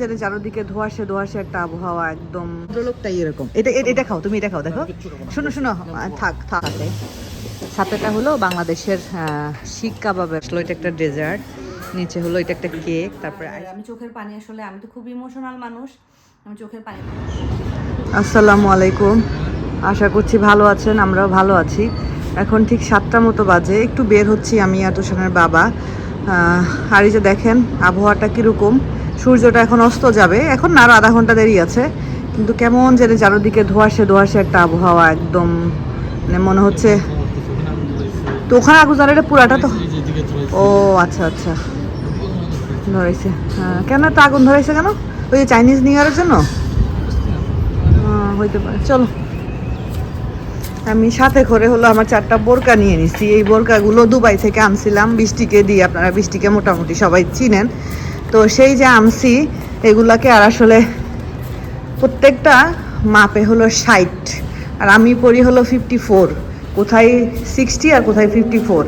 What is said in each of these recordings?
যেন চারোদিকে ধোয়াশে ধোয়াশে একটা আবহাওয়া একদম। লোকটাই এরকম। এটা এটা খাও তুমি এটা খাও দেখো। শোনো শোনো থাক থাক। সাথে সাথেটা হলো বাংলাদেশের শিক কাবাবের। আসলে এটা একটা ডেজার্ট নিচে হলো এটা একটা কেক তারপরে আমি চোখের পানি আসলে আমি তো খুব ইমোশনাল মানুষ। আমি চোখের পানি আসসালামু আলাইকুম। আশা করছি ভালো আছেন আমরাও ভালো আছি। এখন ঠিক সাতটা মতো বাজে একটু বের হচ্ছি আমি আর তুষানের বাবা। আর এই যে দেখেন আবহাওয়াটা কীরকম। সূর্যটা এখন অস্ত যাবে। এখন আরও আধা ঘণ্টা দেরি আছে। কিন্তু কেমন যেন চারোদিকে ধোয়াশে ধোয়াশে একটা আবহাওয়া একদম মানে মনে হচ্ছে তো ওখানে এটা পুরাটা তো ও আচ্ছা আচ্ছা। ধরেছে। হ্যাঁ কেন তো আগুন ধরেছে কেন? ওই যে চাইনিজ নিউ ইয়ারের জন্য? হ্যাঁ, হইতে পারে। চলো। আমি সাথে করে হলো আমার চারটা বোরকা নিয়ে নিছি। এই বোরকাগুলো দুবাই থেকে আনছিলাম। বৃষ্টিকে দিয়ে আপনারা বৃষ্টিকে মোটামুটি সবাই চিনেন। তো সেই যে আনছি এগুলাকে আর আসলে প্রত্যেকটা মাপে হলো ষাট, আর আমি পড়ি হলো ফিফটি ফোর কোথায় সিক্সটি আর কোথায় ফিফটি ফোর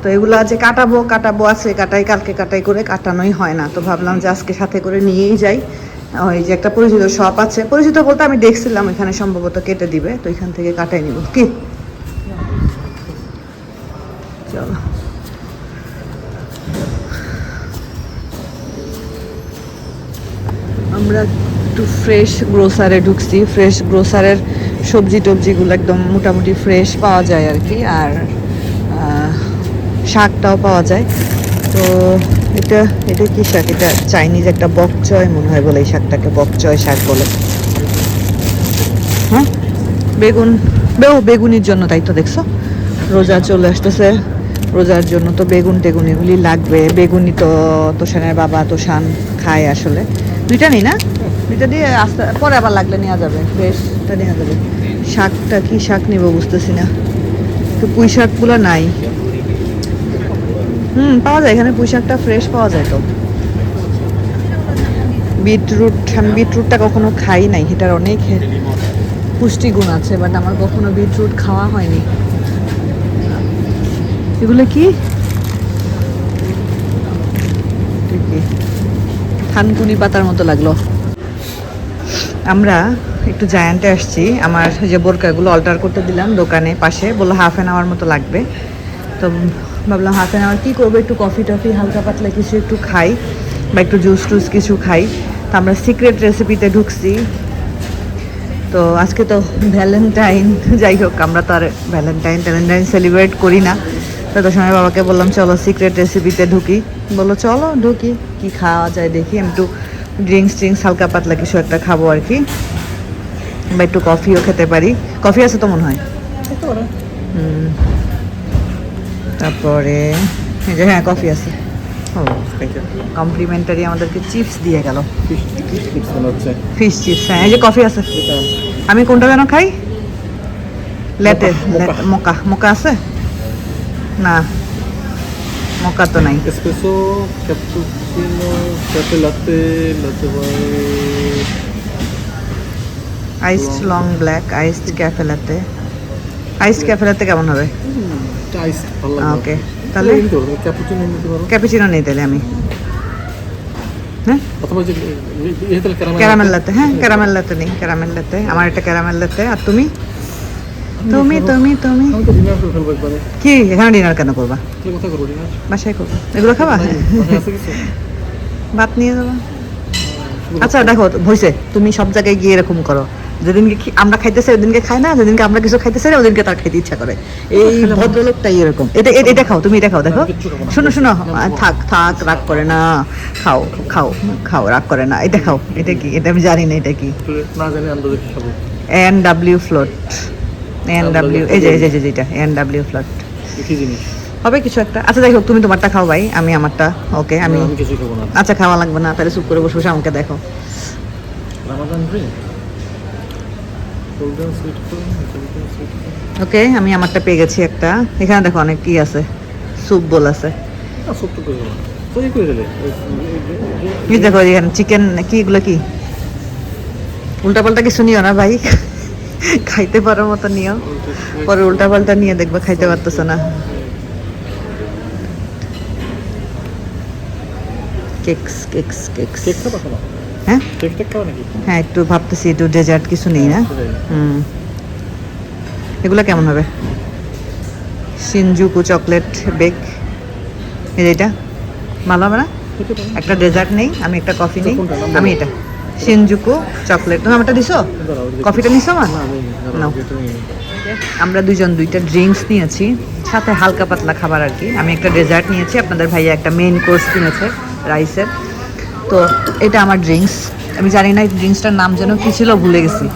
তো এগুলো যে কাটাবো কাটাবো আছে, কাটাই, কালকে কাটাই করে কাটানোই হয় না। তো ভাবলাম যে আজকে সাথে করে নিয়েই যাই। ওই যে একটা পরিচিত শপ আছে। পরিচিত বলতে আমি দেখছিলাম, এখানে সম্ভবত কেটে দিবে। তো এখান থেকে কাটাই নিব। কি? চলো। আমরা একটু ফ্রেশ গ্রোসারে ঢুকছি। ফ্রেশ গ্রোসারের সবজি টবজিগুলো একদম মোটামুটি ফ্রেশ পাওয়া যায় আর কি। আর শাকটাও পাওয়া যায়। তো এটা এটা কি শাক? এটা চাইনিজ একটা বকচয় মনে হয় বলে এই শাকটাকে বকচয় শাক বলে। হ্যাঁ? বেগুন বেও বেগুনির জন্য তাই তো দেখছ? রোজা চলে আসতেছে। রোজার জন্য তো বেগুন টেগুন এগুলি লাগবে। বেগুনি তো তোষানের বাবা তোষান খায় আসলে। দুইটা নেই না? দুইটা দিয়ে আস্তে পরে আবার লাগলে নেওয়া যাবে। ফ্রেশটা নেওয়া যাবে। শাকটা কি শাক নিব বুঝতেছি না। তো পুঁই শাকগুলো নাই। হুম পাওয়া যায় এখানে পুঁই শাকটা ফ্রেশ পাওয়া যায় তো। বিটরুট আমি বিটরুটটা কখনো খাই নাই এটার অনেক পুষ্টিগুণ আছে বাট আমার কখনো বিটরুট খাওয়া হয়নি। এগুলো কি? থানকুনি পাতার মতো লাগল। আমরা একটু জায়ান্টে আসছি। আমার যে বোরকাগুলো অল্টার করতে দিলাম দোকানে পাশে। বলল হাফ অ্যান আওয়ার মতো লাগবে। তো ভাবলাম হাফ অ্যান আওয়ার কী করব? একটু কফি টফি, হালকা পাতলা কিছু একটু খাই বা একটু জুস টুস কিছু খাই। তো আমরা সিক্রেট রেসিপিতে ঢুকছি। তো আজকে তো ভ্যালেন্টাইন যাই হোক, আমরা তো আর ভ্যালেন্টাইন ট্যালেন্টাইন সেলিব্রেট করি না। তো তোর সময় বাবাকে বললাম চলো সিক্রেট রেসিপিতে ঢুকি। বলল চলো ঢুকি। কি খাওয়া যায় দেখি। আমি একটু ড্রিঙ্কস ট্রিঙ্কস হালকা পাতলা কিছু একটা খাব আর কি। বা একটু কফিও খেতে পারি। কফি আছে তো মনে হয়? হুম। তারপরে এই যে হ্যাঁ কফি আছে। ও কমপ্লিমেন্টারি আমাদেরকে চিপস দিয়ে গেল। ফিশ চিপস হ্যাঁ এই যে কফি আছে। আমি কোনটা যেন খাই? লেটে মোকা মোকা আছে? না মোকা তো নাই Espresso, cappuccino, caffè latte, latte white. Iced long black iced caffe latte iced caffe latte কেমন হবে Ice, ভালো লাগবে। ওকে তাহলে এটা নিতে পারো, cappuccino নিতে পারো। ক্যাপুচিনো নিয়ে তাহলে আমি হ্যাঁ অথবা যে এই তাহলে caramel ক্যারামেল latte। লাতে হ্যাঁ ক্যারামেল লাতে নেই ক্যারামেল লাতে আমার এটা ক্যারামেল লাতে আর তুমি তুমি তুমি তুমি। কি? এখানে ডিনার কেন করবা? বাসায় করব। এগুলো খাবা? ভাত নিয়ে যাবা? আচ্ছা দেখো হয়েছে তুমি সব জায়গায় গিয়ে এরকম করো। যেদিনকে আমরা খাইতেছি ওদিনকে খাই না? যেদিনকে আমরা কিছু খাইতেছি না ওদিনকে তার খাইতে ইচ্ছা করে। এই ভদ্রলোকটাই এরকম। এটা এটা খাও তুমি এটা খাও দেখো। শোনো শোনো থাক থাক রাগ করে না। খাও খাও খাও রাগ করে না। এটা খাও। এটা কি? এটা আমি জানি না এটা কি। N W float N W এই যে এই যে যেটা এন ডাব্লিউ ফ্লোট কি জিনিস? হবে কিছু একটা? আচ্ছা যাই হোক তুমি তোমারটা খাও ভাই আমি আমারটা ওকে আমি আমি খাব না। আচ্ছা খাওয়া লাগবে না তাহলে চুপ করে বসে বসে আমাকে দেখো। ওকে আমি আমারটা পেয়ে গেছি একটা। এখানে দেখো অনেক কি আছে স্যুপ বোল আছে। দেখো এখানে চিকেন কি এগুলো কি? উল্টাপাল্টা কিছু নিও না ভাই। খাইতে পারো মতো নিও পরে উল্টাপাল্টা নিয়ে দেখবে খাইতে পারতেছে না। Cakes cakes cakes? হ্যাঁ? হ্যাঁ একটু ভাবতেছি একটু ডেজার্ট কিছু নেই না? হুম। এগুলো কেমন হবে? Shinjuku chocolate bake. এটা। ভালো হবে না একটা ডেজার্ট নেই আমি একটা কফি নেই। আমি এটা। Shinjuku chocolate. তুমি আমারটা দিছো? কফিটা নিছো আমার। আমরা দুজন দুইটা ড্রিঙ্কস নিয়েছি সাথে হালকা পাতলা খাবার আর কি। আমি একটা ডেজার্ট নিয়েছি আপনাদের ভাইয়া একটা মেইন কোর্স কিনেছে রাইসের তো এটা আমার ড্রিঙ্কস আমি জানি না ড্রিঙ্কসটার নাম যেন কী ছিল ভুলে গেছি।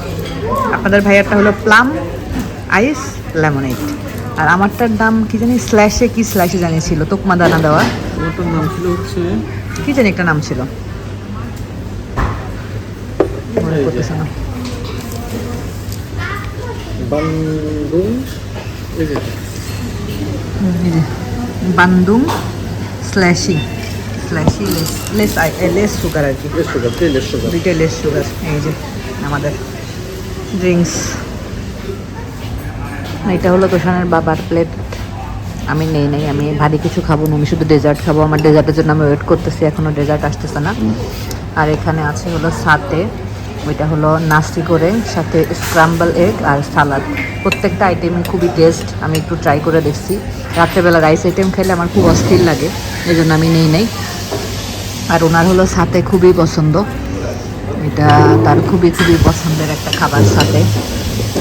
আপনাদের ভাইয়ারটা হলো প্লাম আইস লেমনেড আর আমারটার দাম কি জানি স্ল্যাশে কি স্ল্যাশে জানি ছিল তোকমা দানা দেওয়া ওটার নাম ছিল হচ্ছে কি জানি একটা নাম ছিল। মনে পড়তেছে না। Bandung slushy. Slushy less less I- less sugar আর কি। লেস সুগার তেলের সুগার। দুইটাই লেস সুগার এই যে আমাদের ড্রিঙ্কস। এটা হলো তোষানের বাবার প্লেট। আমি নেই নেই আমি ভারী কিছু খাব না আমি শুধু ডেজার্ট খাব। আমার ডেজার্টের জন্য আমি ওয়েট করতেছি এখনও ডেজার্ট আসতেছে না। আর এখানে আছে হলো সাথে ওইটা হলো নাস্তি করে, সাথে স্ক্রাম্বল এগ আর সালাদ প্রত্যেকটা আইটেমই খুবই টেস্ট আমি একটু ট্রাই করে দেখছি। রাত্রেবেলা রাইস আইটেম খেলে আমার খুব অস্থির লাগে এই জন্য আমি নেই নেই। আর ওনার হলো সাথে খুবই পছন্দ। এটা তার খুবই খুবই পছন্দের একটা খাবার সাথে।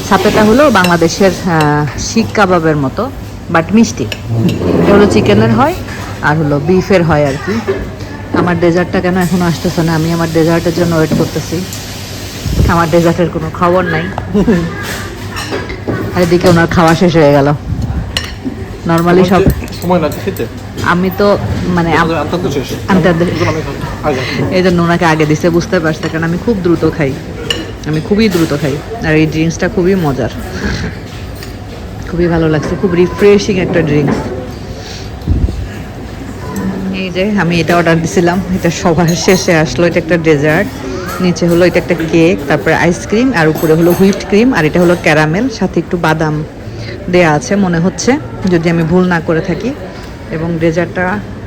সাথেটা হলো বাংলাদেশের শিক কাবাবের মতো বাট মিষ্টি। এটা হলো চিকেনের হয়, আর হলো বিফের হয় আর কি। আমার ডেজার্টটা কেন এখনও আসতেছে না? আমি আমার ডেজার্টের জন্য ওয়েট করতেছি। আমার ডেজার্টের কোনো খবর নাই। আর এদিকে ওনার খাওয়া শেষ হয়ে গেল। নর্মালি সব সময় লাগছে খেতে? আমি তো মানে এই জন্য ওনাকে আগে দিছে বুঝতে পারছে কারণ আমি খুব দ্রুত খাই। আমি খুবই দ্রুত খাই আর এই ড্রিঙ্কসটা খুবই মজার। খুবই ভালো লাগছে খুব রিফ্রেশিং একটা ড্রিঙ্কস এই যে আমি এটা অর্ডার দিছিলাম এটা সবার শেষে আসলো এটা একটা ডেজার্ট নিচে হলো এটা একটা কেক, তারপরে আইসক্রিম আর উপরে হলো হুইপড ক্রিম আর এটা হলো ক্যারামেল সাথে একটু বাদাম দেয়া আছে, মনে হচ্ছে, যদি আমি ভুল না করে থাকি। এবং ডেজার্টটা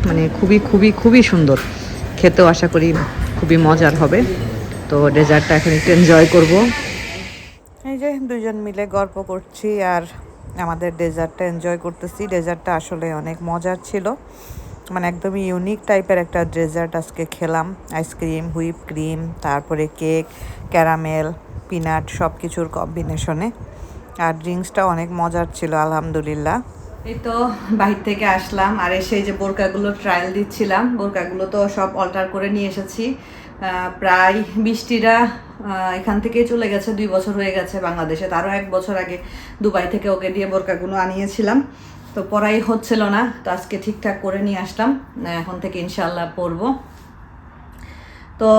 মানে খুবই খুবই খুবই সুন্দর। খেতেও আশা করি খুবই মজার হবে। তো ডেজার্টটা এখন একটু এনজয় করব। এই যে দুজন মিলে গল্প করছি, আর আমাদের ডেজার্টটা এনজয় করতেছি। ডেজার্টটা আসলে অনেক মজার ছিল। মানে একদমই ইউনিক টাইপের একটা ডেজার্ট আজকে খেলাম। আইসক্রিম হুইপ ক্রিম তারপরে কেক ক্যারামেল পিনাট সব কিছুর কম্বিনেশনে আর ড্রিঙ্কসটা অনেক মজার ছিল, আলহামদুলিল্লাহ। এই তো বাহির থেকে আসলাম, আর এসে যে বোরকাগুলো ট্রায়াল দিচ্ছিলাম, বোরকাগুলো তো সব অল্টার করে নিয়ে এসেছি। প্রায় বৃষ্টিরা এখান থেকেই চলে গেছে, দুই বছর হয়ে গেছে বাংলাদেশে। তারও এক বছর আগে দুবাই থেকে ওকে দিয়ে বোরকাগুলো আনিয়েছিলাম। তো পড়াই হচ্ছিল না, তো আজকে ঠিকঠাক করে নিয়ে আসলাম। এখন থেকে ইনশাল্লাহ পরবো তো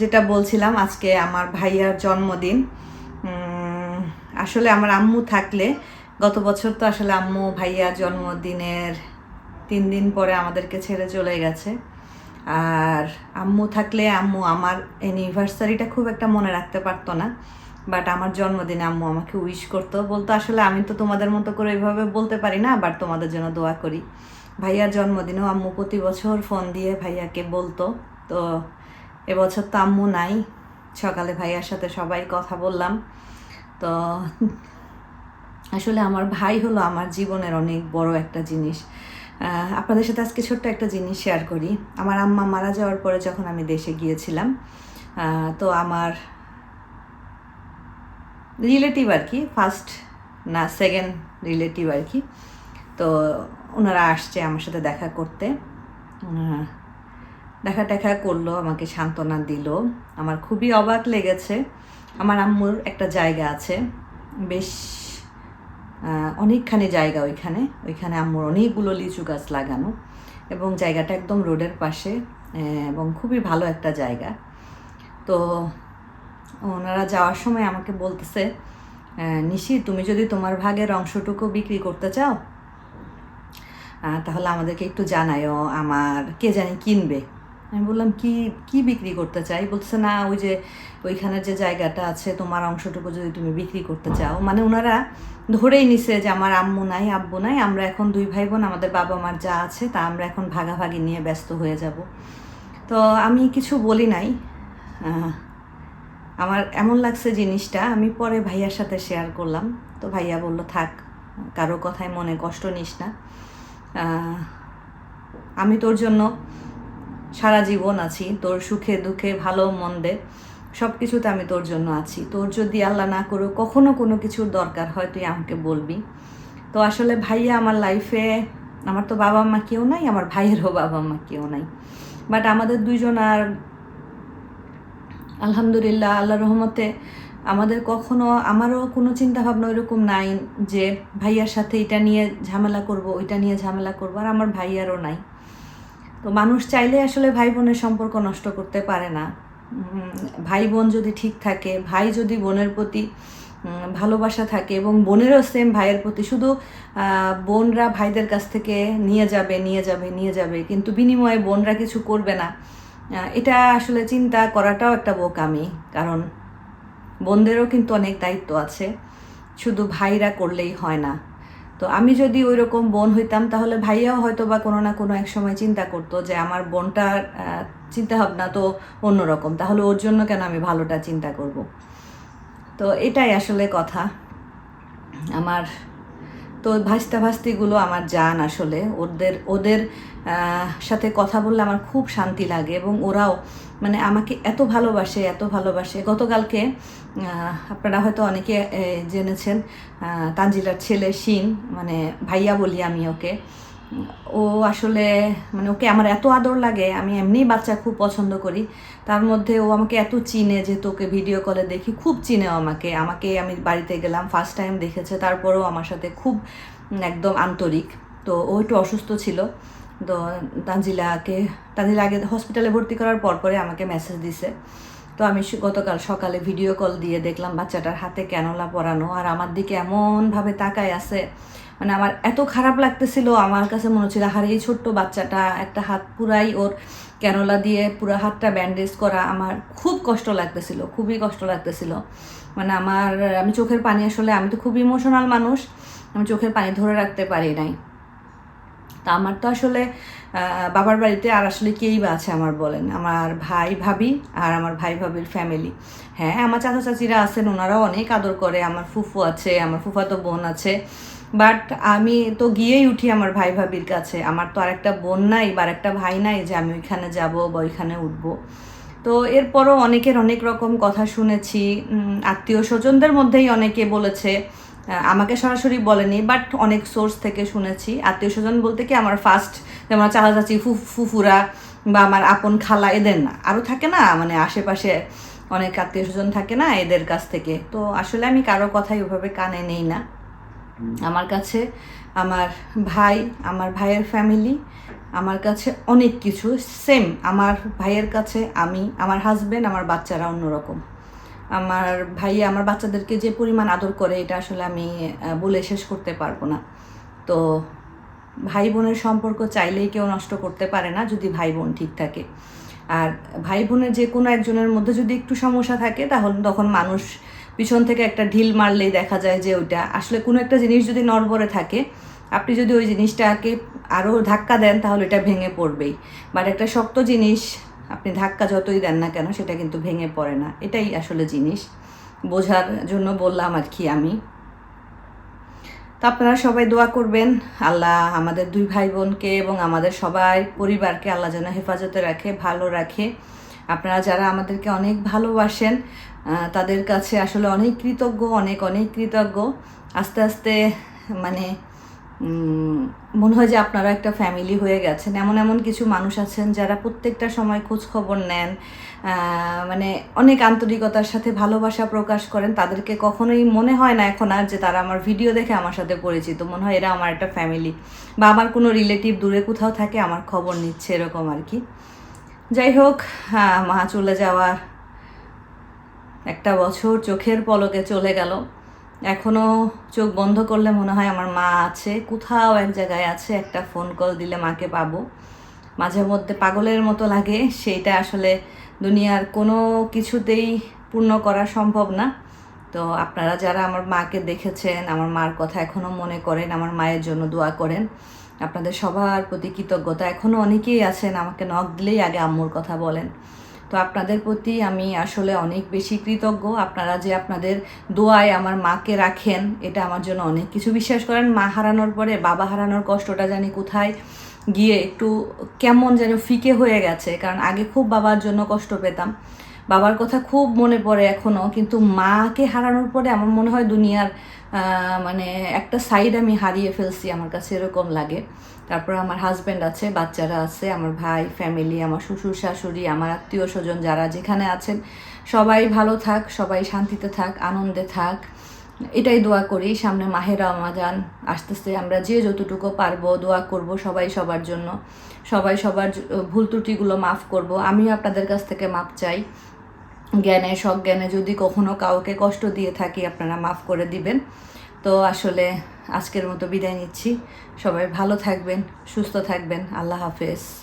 যেটা বলছিলাম, আজকে আমার ভাইয়ার জন্মদিন। আসলে আমার আম্মু থাকলে, গত বছর তো আসলে আম্মু ভাইয়ার জন্মদিনের তিন দিন পরে আমাদেরকে ছেড়ে চলে গেছে। আর আম্মু থাকলে আম্মু আমার অ্যানিভার্সারিটা খুব একটা মনে রাখতে পারতো না। বাট আমার জন্মদিনে আম্মু আমাকে উইশ করতো। বলতো, আসলে আমি তো তোমাদের মতো করে এইভাবে বলতে পারি না বাট তোমাদের জন্য দোয়া করি। ভাইয়ার জন্মদিনেও আম্মু প্রতি বছর ফোন দিয়ে ভাইয়াকে বলতো। তো এবছর তো আম্মু নাই। সকালে ভাইয়ার সাথে সবাই কথা বললাম। তো আসলে আমার ভাই হলো আমার জীবনের অনেক বড় একটা জিনিস। আপনাদের সাথে আজকে ছোট্ট একটা জিনিস শেয়ার করি। আমার আম্মা মারা যাওয়ার পরে যখন আমি দেশে গিয়েছিলাম তো আমার রিলেটিভ আর কি ফার্স্ট না সেকেন্ড রিলেটিভ আর কি। তো ওনারা আসছে আমার সাথে দেখা করতে। দেখা টেখা করল, আমাকে সান্ত্বনা দিল। আমার খুবই অবাক লেগেছে। আমার আম্মুর একটা জায়গা আছে। বেশ অনেকখানি জায়গা ওইখানে। ওইখানে আম্মুর অনেকগুলো লিচু গাছ লাগানো এবং জায়গাটা একদম রোডের পাশে এবং খুবই ভালো একটা জায়গা। তো ওনারা যাওয়ার সময় আমাকে বলতেছে নিশি, তুমি যদি তোমার ভাগের অংশটুকু বিক্রি করতে চাও তাহলে আমাদেরকে একটু জানায়ও, আমার কে জানি কিনবে। আমি বললাম, কি কি বিক্রি করতে চাই? বলছে না, ওই যে, ওইখানের যে জায়গাটা আছে, তোমার অংশটুকু যদি তুমি বিক্রি করতে চাও। মানে ওনারা ধরেই নিছে যে, আমার আম্মু নাই, আব্বু নাই, আমরা এখন দুই ভাই বোন আমাদের বাবা মার যা আছে, তা আমরা এখন ভাগাভাগি নিয়ে ব্যস্ত হয়ে যাব। তো আমি কিছু বলি নাই আমার এমন লাগছে জিনিসটা, আমি পরে ভাইয়ার সাথে শেয়ার করলাম। তো ভাইয়া বলল, থাক, কারও কথায় মনে কষ্ট নিস না। আমি তোর জন্য সারা জীবন আছি, তোর সুখে দুঃখে ভালো মন্দে সব কিছুতে আমি তোর জন্য আছি। তোর যদি আল্লাহ না করো কখনো কোনো কিছুর দরকার হয়, তুই আমাকে বলবি। তো আসলে ভাইয়া আমার লাইফে আমার তো বাবা মা কেউ নাই, আমার ভাইয়েরও বাবা মা কেউ নাই। বাট আমাদের দুইজন আর আলহামদুলিল্লাহ আল্লাহ রহমতে আমাদের কখনো, আমারও কোনো চিন্তা ভাবনা ওইরকম নাই যে ভাইয়ার সাথে এটা নিয়ে ঝামেলা করব, ওইটা নিয়ে ঝামেলা করব, আর আমার ভাইয়ারও নাই। তো মানুষ চাইলে আসলে ভাই বোনের সম্পর্ক নষ্ট করতে পারে না। ভাই বোন যদি ঠিক থাকে, ভাই যদি বোনের প্রতি ভালোবাসা থাকে এবং বোনেরও সেম ভাইয়ের প্রতি, শুধু বোনরা ভাইদের কাছ থেকে নিয়ে যাবে নিয়ে যাবে নিয়ে যাবে, কিন্তু বিনিময়ে বোনরা কিছু করবে না। এটা আসলে চিন্তা করাটাও একটা বোকামি কারণ বোনদেরও কিন্তু অনেক দায়িত্ব আছে শুধু ভাইরা করলেই হয় না। তো আমি যদি ওই রকম বোন হইতাম তাহলে ভাইয়াও হয়তো বা কোনো না কোনো এক সময় চিন্তা করতো যে আমার বোনটার আহ, চিন্তা ভাবনা তো অন্যরকম তাহলে ওর জন্য কেন আমি ভালোটা চিন্তা করব? তো এটাই আসলে কথা। আমার তো ভাস্তা ভাস্তিগুলো আমার যান আসলে। ওদের ওদের সাথে কথা বললে আমার খুব শান্তি লাগে এবং ওরাও মানে আমাকে এত ভালোবাসে এত ভালোবাসে। গতকালকে আপনারা হয়তো অনেকে জেনেছেন তানজিলার ছেলে শিন মানে ভাইয়া বলি আমি ওকে। ও আসলে মানে ওকে আমার এত আদর লাগে, আমি এমনিই বাচ্চা খুব পছন্দ করি। তার মধ্যে ও আমাকে এত চিনে, যেহেতু ওকে ভিডিও কলে দেখি, খুব চিনে আমাকে। আমাকে আমি বাড়িতে গেলাম ফার্স্ট টাইম দেখেছে, তারপরেও আমার সাথে খুব একদম আন্তরিক। তো ও একটু অসুস্থ ছিল। তো তানজিলাকে তানজিলা আগে হসপিটালে ভর্তি করার পর পরে আমাকে মেসেজ দিছে। তো আমি গতকাল সকালে ভিডিও কল দিয়ে দেখলাম বাচ্চাটার হাতে ক্যানোলা পরানো, আর আমার দিকে এমনভাবে তাকায় আছে মানে আমার এত খারাপ লাগতেছিল, আমার কাছে মনে হচ্ছিল হারে এই ছোট্ট বাচ্চাটা একটা হাত পুরাই ওর ক্যানোলা দিয়ে পুরো হাতটা ব্যান্ডেজ করা আমার খুব কষ্ট লাগতেছিল, খুবই কষ্ট লাগতেছিল। মানে আমার, আমি চোখের পানি আসলে, আমি তো খুব ইমোশনাল মানুষ, আমি চোখের পানি ধরে রাখতে পারি নাই। তা আমার তো আসলে বাবার বাড়িতে আর আসলে কেই বা আছে আমার বলেন, আমার ভাই ভাবি আর আমার ভাই ভাবির ফ্যামিলি হ্যাঁ আমার চাচা চাচিরা আছেন, ওনারাও অনেক আদর করে, আমার ফুফু আছে, আমার ফুফাতো বোন আছে। বাট আমি তো গিয়েই উঠি আমার ভাই ভাবির কাছে। আমার তো আর একটা বোন নাই বা একটা ভাই নাই যে আমি ওইখানে যাব বা ওইখানে উঠবো। তো এরপরও অনেকের অনেক রকম কথা শুনেছি। আত্মীয় স্বজনদের মধ্যেই অনেকে বলেছে আমাকে সরাসরি বলেনি, বাট অনেক সোর্স থেকে শুনেছি। আত্মীয় স্বজন বলতে কি আমার ফার্স্ট যেমন চাচা চাচি ফুফুরা বা আমার আপন খালা এদের না। আরও থাকে না মানে আশেপাশে অনেক আত্মীয় স্বজন থাকে না এদের কাছ থেকে। তো আসলে আমি কারও কথাই ওভাবে কানে নেই না। আমার কাছে, আমার ভাই, আমার ভাইয়ের ফ্যামিলি আমার কাছে অনেক কিছু সেম আমার ভাইয়ের কাছে আমি, আমার হাজবেন্ড আমার বাচ্চারা অন্যরকম। আমার ভাই আমার বাচ্চাদেরকে যে পরিমাণ আদর করে, এটা আসলে আমি বলে শেষ করতে পারব না। তো ভাই বোনের সম্পর্ক চাইলেই কেউ নষ্ট করতে পারে না, যদি ভাই বোন ঠিক থাকে। আর ভাই বোনের যে কোনো একজনের মধ্যে যদি একটু সমস্যা থাকে, তাহলে তখন মানুষ পিছন থেকে একটা ঢিল মারলেই দেখা যায় যে ওইটা। আসলে কোনো একটা জিনিস যদি নড়বড়ে থাকে, আপনি যদি ওই জিনিসটাকে আরও ধাক্কা দেন, তাহলে এটা ভেঙে পড়বেই। বাট একটা শক্ত জিনিস আপনি ধাক্কা যতই দেন না কেন, সেটা কিন্তু ভেঙে পড়ে না। এটাই আসলে জিনিস। বোঝার জন্য বললাম আর কি আমি। তো আপনারা সবাই দোয়া করবেন, আল্লাহ আমাদের দুই ভাই বোনকে এবং আমাদের সবাই পরিবারকে আল্লাহ যেন হেফাজতে রাখে, ভালো রাখে। আপনারা যারা আমাদেরকে অনেক ভালোবাসেন তাদের কাছে আসলে অনেক কৃতজ্ঞ, অনেক অনেক কৃতজ্ঞ। আস্তে আস্তে মানে মনে হয় যে আপনারা একটা ফ্যামিলি হয়ে গেছেন। এমন এমন কিছু মানুষ আছেন যারা প্রত্যেকটা সময় খোঁজ খবর নেন মানে অনেক আন্তরিকতার সাথে ভালোবাসা প্রকাশ করেন। তাদেরকে কখনোই মনে হয় না এখন আর যে তারা আমার ভিডিও দেখে আমার সাথে পরিচিত। মনে হয় এরা আমার একটা ফ্যামিলি বা আমার কোনো রিলেটিভ দূরে কোথাও থাকে, আমার খবর নিচ্ছে, এরকম আর কি। যাই হোক হ্যাঁ, মা চলে যাওয়ার একটা বছর চোখের পলকে চলে গেল। এখনও চোখ বন্ধ করলে মনে হয় আমার মা আছে। কোথাও এক জায়গায় আছে একটা ফোন কল দিলে মাকে পাবো। মাঝে মধ্যে পাগলের মতো লাগে সেইটা আসলে দুনিয়ার কোনো কিছুতেই পূর্ণ করা সম্ভব না। তো আপনারা যারা আমার মাকে দেখেছেন আমার মার কথা এখনও মনে করেন আমার মায়ের জন্য দোয়া করেন। আপনাদের সবার প্রতি কৃতজ্ঞতা। এখনও অনেকেই আছেন, আমাকে নখ দিলেই আগে আম্মুর কথা বলেন। তো আপনাদের প্রতি আমি আসলে অনেক বেশি কৃতজ্ঞ। আপনারা যে আপনাদের দোয়ায় আমার মাকে রাখেন, এটা আমার জন্য অনেক কিছু। বিশ্বাস করেন, মা হারানোর পরে, বাবা হারানোর কষ্টটা জানি কোথায় গিয়ে একটু কেমন যেন ফিকে হয়ে গেছে। কারণ আগে খুব বাবার জন্য কষ্ট পেতাম। বাবার কথা খুব মনে পড়ে এখনও কিন্তু মাকে হারানোর পরে আমার মনে হয় দুনিয়ার মানে একটা সাইড আমি হারিয়ে ফেলছি, আমার কাছে এরকম লাগে। তারপর আমার হাজব্যান্ড আছে, বাচ্চারা আছে, আমার ভাই ফ্যামিলি আমার শ্বশুর, শাশুড়ি, আমার আত্মীয় স্বজন যারা যেখানে আছেন, সবাই ভালো থাক, সবাই শান্তিতে থাক, আনন্দে থাক। এটাই দোয়া করি, সামনে মাহের রমাজান আসতেছে, আমরা যে যতটুকু পারব দোয়া করব সবাই সবার জন্য। সবাই সবার ভুল ত্রুটিগুলো মাফ করব। আমিও আপনাদের কাছ থেকে মাপ চাই। জ্ঞানে, সজ্ঞানে যদি কখনো কাউকে কষ্ট দিয়ে থাকি, আপনারা মাফ করে দিবেন। তো আসলে আজকের মতো বিদায় নিচ্ছি। সবাই ভালো থাকবেন, সুস্থ থাকবেন। আল্লাহ হাফেজ।